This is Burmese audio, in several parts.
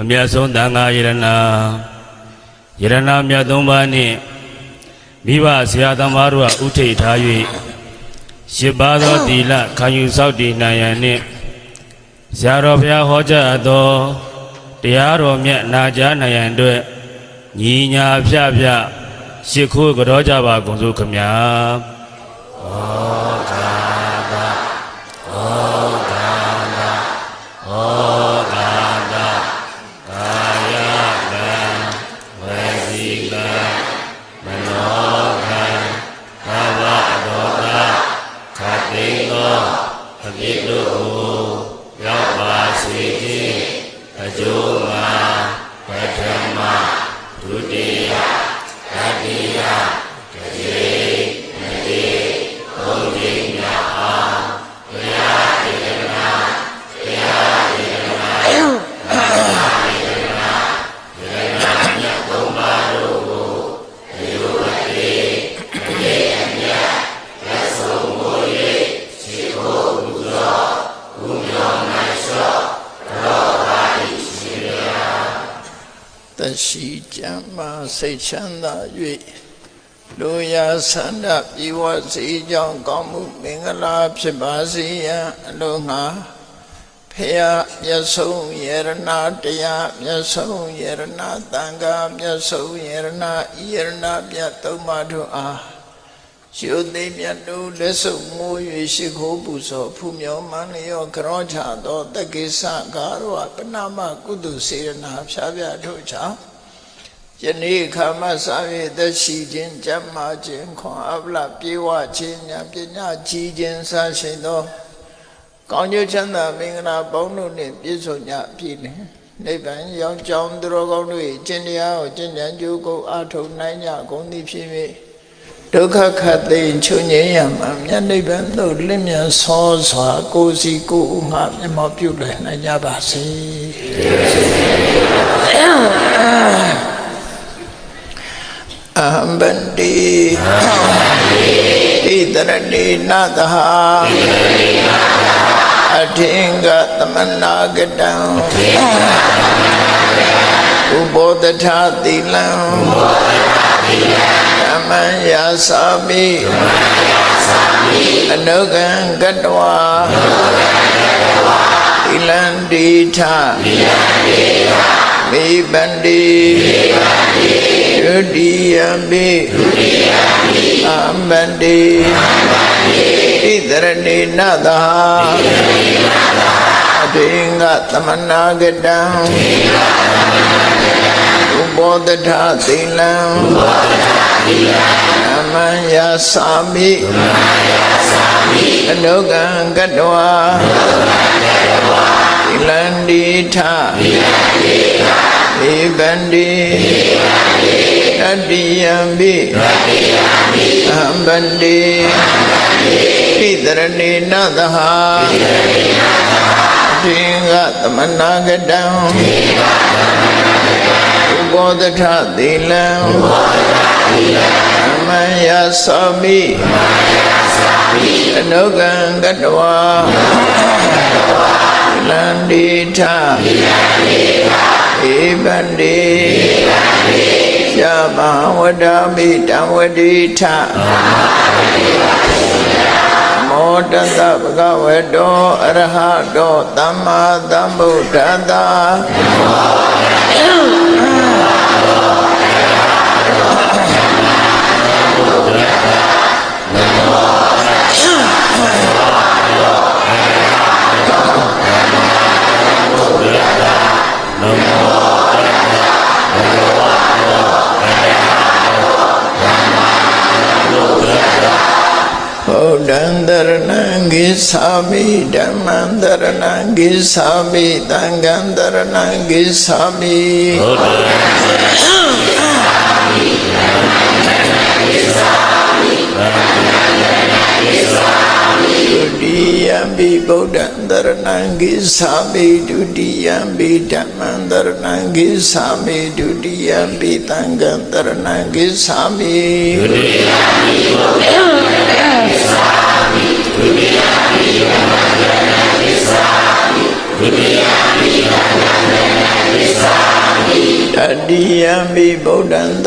အမြတ်ဆုံးသံဃာယရနာယရနာမြတ်သုံးပါးနှင့်မိဘဆရာသမားတို့ကဥထိတ်ထား၍ရှစ်ပါးသောတီလခံယူဆောက်တည်နိုင်ရန်နှင့်ဇာတော်ဘုရားဟောကြားအပ်သောတရားတော်မြတ်နာကြားနိုင်ရန်အတွက်ညီညာဖြဖြရှ िख ိုးကြောကြပါကုန်စို့ခမညာ တရှိကြမ်းမှစိတ်ချမ်းသာ၍လူရာဆန္ဒပြေဝစေကြောင်းကောင်းမှုမင်္ဂလာဖြစ်ပါစေရန်အလိုငှာဖေယမြတ်ဆုံးယရနာတရားမြတ်ဆုံးယရနာတန်ခါမြတ်ဆုံးယရနာဤယရနာမြတ်သုံးပါးတို့အား ရှုသိမြတ်တို့လက်စုပ်မိုး၍ရှိခိုးပူဇော်ဖူးမြော်မန်းလျောကြောချသောတက္ကိစ္စကာရောပဏမကုသစေရနာဖြားပြထုတ်ချောင်းယနေ့ခါမစာရသက်ရှိခြင်းကြမ်းမာခြင်းခွန်အပလပြေဝခြင်းဉာဏ်ပညာကြီးခြင်းစရှိသောကောင်းကျိုးချမ်းသာမင်္ဂလာပေါင်းတို့နှင့်ပြည့်စုံကြပြီလင်နိဗ္ဗာန်ရောက်ကြောင်းသူတော်ကောင်းတို့၏ကျင့်တရားကိုကျင့်ကြံကြိုးကိုအားထုတ်နိုင်ကြကုန်သည်ဖြစ်၍ ဒုက္ခခတ်သိမ်းချုပ်ငြိမ်းရမှာမြတ်နိဗ္ဗာန်သို့လင်းမြန်ဆောစွာကိုယ်စီကိုယ်ဥငှမျက်မှောက်ပြုလည်နိုင်ကြပါစေအဟံဗန္တိဣတရဏိနသဟာအထင်္ဂသမနာကတံ ဥဘောတထသီလံဓမ္မယာသာမိအနုကံကတဝါသီလံတိထမိပန္တိဒုတိယမိအမန္တိဣတရဏိနသဟာအတေ င်္ဂသမနာကတံဥပောတထသီလံအမံယာသာမိအနုကံကတဝါသီလန္တိထဧဗန္တိတတိယံပိအဟံဗန္တိ ဣတရဏိနသဟာသင်္ဃသမနာကတံဥပောတထသီလံအမံယာသာမိအနုကံကတဝါလန္တိထဧဗန္တိယမဝဒာမိတံဝတိထမော တတဗကဝတောအရဟတောသမ္မာသမ္ဗုဒ္ဓတ္တ ဒ္ဓံတရဏံဂိသာမိဓမ္မံတရဏံဂိသာမိသံဃံတရဏံဂိ သာမိဘုဒ္ဓံဒုတိယံပိဗုဒ္ဓံတ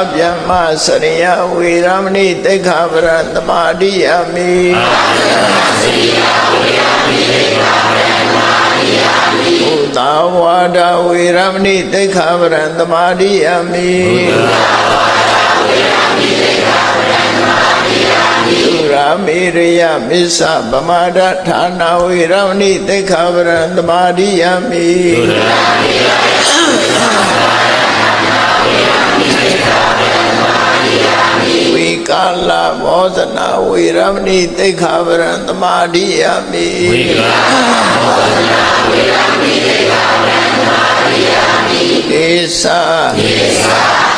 သာမိတတိယံပိသံဃံတရဏံဂိသာမိတရဏဂမနံပရိပုံဏံအနာတိပါဒဝေရမဏိသိက္ခာဝရံသမာဓိယမိအာဒိဏဒါနာဝေရမဏိသိက္ခာဝရံသမာဓိယမိအဗျမစရိယဝေရမဏိသိက္ခာဝရံသမာဓိယမိဘုသာဝါဒဝေရမဏိသိက္ခာဝရံသမာဓိယမိသုရာမေရယ မစ္ဆဗမာဒဌာနာဝေရမဏိသိက္ခာဝရံသမာဓိယမိဝိကာလမောဇနာဝေရမဏိသိက္ခာဝရံသမာဓိယမိဝိကလဧသ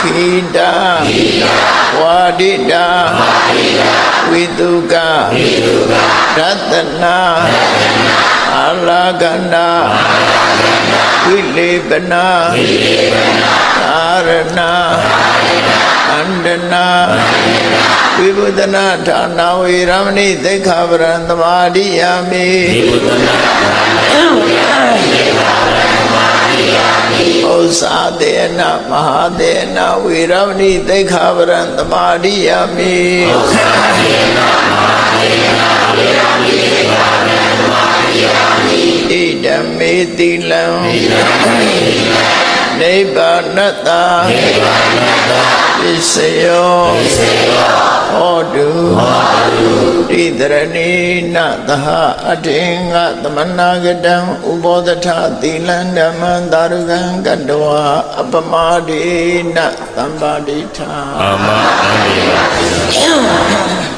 ခိတာဝါဒိတာဝိတုကရတနာအာလာကန္နာဝိလေပနာအာ ရဏအန္တနာဝိဘုဒနာဌာနာဝေရမဏိသိက္ခာပရံသမာဓိယာမိဒီဘုဒ္ဓနာဩဇာတေနမဟာတေနဝေရမဏိသိက္ခာပရံသမာဓိယာမိဣဒမေတိလံ နိဗ္ဗာနတပစ္စယောဟောတုတိတရဏိနသဟအထေငသမနာကတံဥဘောဓထသီလံဓမ္မံသာရုကံကတ္တဝအပမဒေနသံပါတိထာအာမအန္တိပါ